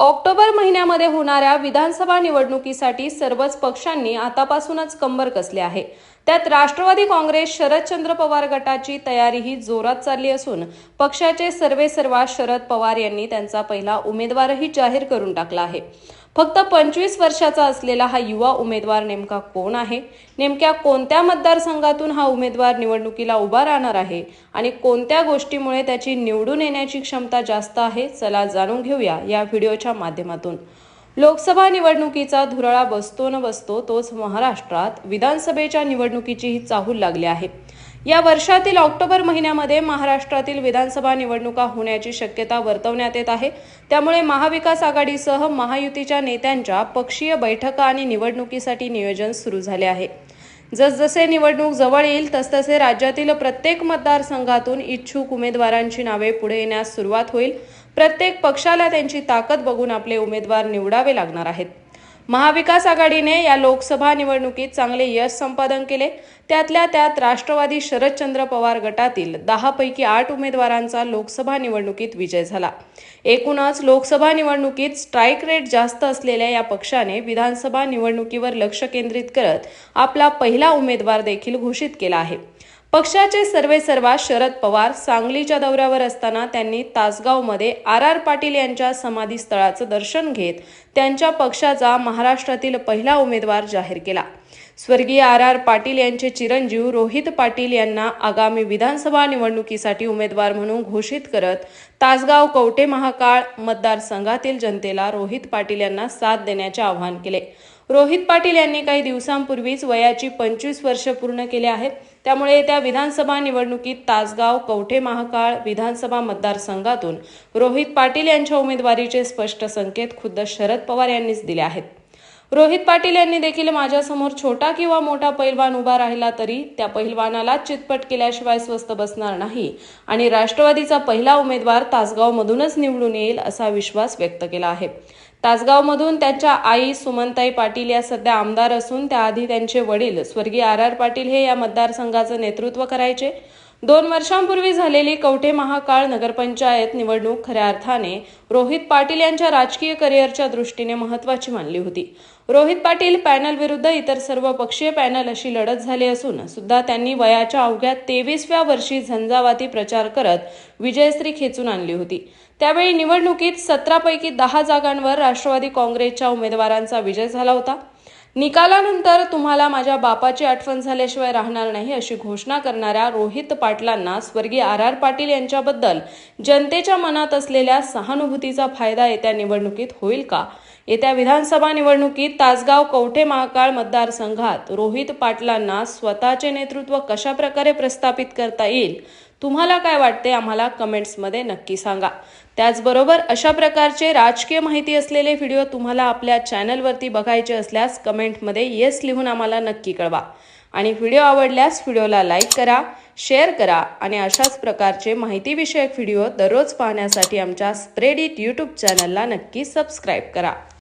October महिन्यामध्ये होणाऱ्या विधानसभा निवडणुकीसाठी सर्वच पक्षांनी आतापासूनच कंबर कसले आहे. त्यात राष्ट्रवादी काँग्रेस शरदचंद्र पवार गटाची तयारीही जोरात चालली असून पक्षाचे सर्वे सर्वा शरद पवार यांनी त्यांचा पहिला उमेदवारही जाहीर करून टाकला आहे. फक्त पंचवीस वर्षाचा असलेला हा युवा उमेदवार नेमका कोण आहे? नेमक्या कोणत्या मतदारसंघातून हा उमेदवार निवडणुकीला उभा राहणार आहे? आणि कोणत्या गोष्टीमुळे त्याची निवडून येण्याची क्षमता जास्त आहे? चला जाणून घेऊया या व्हिडिओच्या माध्यमातून. लोकसभा निवडणुकीचा धुरळा बसतो न बसतो तोच महाराष्ट्रात विधानसभेच्या निवडणुकीचीही चाहूल लागली आहे. या वर्षातील ऑक्टोबर महिन्यामध्ये महाराष्ट्रातील विधानसभा निवडणुका होण्याची शक्यता वर्तवण्यात येत आहे. त्यामुळे महाविकास आघाडीसह महायुतीच्या नेत्यांच्या पक्षीय बैठका आणि निवडणुकीसाठी नियोजन सुरू झाले आहे. जसजसे निवडणूक जवळ येईल तसतसे राज्यातील प्रत्येक मतदारसंघातून इच्छुक उमेदवारांची नावे पुढे येण्यास सुरुवात होईल. प्रत्येक पक्षाला त्यांची ताकद बघून आपले उमेदवार निवडावे लागणार आहेत. महाविकास आघाडीने या लोकसभा निवडणुकीत चांगले यश संपादन केले. त्यातल्या त्यात राष्ट्रवादी शरदचंद्र पवार गटातील दहा पैकी आठ उमेदवारांचा लोकसभा निवडणुकीत विजय झाला. एकूणच लोकसभा निवडणुकीत स्ट्राईक रेट जास्त असलेल्या या पक्षाने विधानसभा निवडणुकीवर लक्ष केंद्रित करत आपला पहिला उमेदवार देखील घोषित केला आहे. पक्षाचे सर्वे सर्वा शरद पवार सांगलीच्या दौऱ्यावर असताना त्यांनी तासगावमध्ये आर आर पाटील यांच्या समाधीस्थळाचं दर्शन घेत त्यांच्या पक्षाचा महाराष्ट्रातील पहिला उमेदवार जाहीर केला. स्वर्गीय आर आर पाटील यांचे चिरंजीव रोहित पाटील यांना आगामी विधानसभा निवडणुकीसाठी उमेदवार म्हणून घोषित करत तासगाव कवटे महाकाळ मतदारसंघातील जनतेला रोहित पाटील यांना साथ देण्याचे आवाहन केले. रोहित पाटील यांनी काही दिवसांपूर्वीच वयाची पंचवीस वर्ष पूर्ण केले आहेत. त्यामुळे येत्या विधानसभा निवडणुकीत तासगाव कवठे महाकाळ विधानसभा मतदारसंघातून रोहित पाटील यांच्या उमेदवारीचे स्पष्ट संकेत खुद्द शरद पवार यांनीच दिले आहेत. रोहित पाटील यांनी देखील माझ्यासमोर छोटा किंवा मोठा पैलवान उभा राहिला तरी त्या पहिलवानाला चितपट केल्याशिवाय स्वस्त बसणार नाही आणि राष्ट्रवादीचा पहिला उमेदवार तासगावमधूनच निवडून येईल असा विश्वास व्यक्त केला आहे. तासगावमधून त्यांच्या आई सुमनताई पाटील या सध्या आमदार असून त्याआधी त्यांचे वडील स्वर्गीय आर आर पाटील हे या मतदारसंघाचं नेतृत्व करायचे. दोन वर्षांपूर्वी झालेली कवठे महाकाळ नगरपंचायत निवडणूक खऱ्या अर्थाने रोहित पाटील यांच्या राजकीय करिअरच्या दृष्टीने महत्वाची मानली होती. रोहित पाटील पॅनल विरुद्ध इतर सर्व पक्षीय पॅनल अशी लढत झाली असून सुद्धा त्यांनी वयाच्या अवघ्या तेवीसव्या वर्षी झंझावाती प्रचार करत विजयश्री खेचून आणली होती. त्यावेळी निवडणुकीत सतरापैकी दहा जागांवर राष्ट्रवादी काँग्रेसच्या उमेदवारांचा विजय झाला होता. निकालानंतर तुम्हाला माझ्या बापाची आठवण झाल्याशिवाय राहणार नाही अशी घोषणा करणाऱ्या रोहित पाटलांना स्वर्गीय आर आर पाटील यांच्याबद्दल जनतेच्या मनात असलेल्या सहानुभूतीचा फायदा येत्या निवडणुकीत होईल का? येत्या विधानसभा निवडणुकीत तासगाव कवठे महाकाळ मतदारसंघात रोहित पाटलांना स्वतःचे नेतृत्व कशा प्रकारे प्रस्थापित करता येईल? तुम्हाला काय वाटते? आम्हाला कमेंट्समध्ये नक्की सांगा. त्याचबरोबर अशा प्रकारचे राजकीय माहिती असलेले व्हिडिओ तुम्हाला आपल्या चॅनलवरती बघायचे असल्यास कमेंटमध्ये येस लिहून आम्हाला नक्की कळवा. आणि व्हिडिओ आवडल्यास व्हिडिओला लाईक करा शेअर करा आणि अशाच प्रकारचे माहितीविषयक व्हिडिओ दररोज पाहण्यासाठी आमच्या स्प्रेडिट यूट्यूब चॅनलला नक्की सबस्क्राईब करा.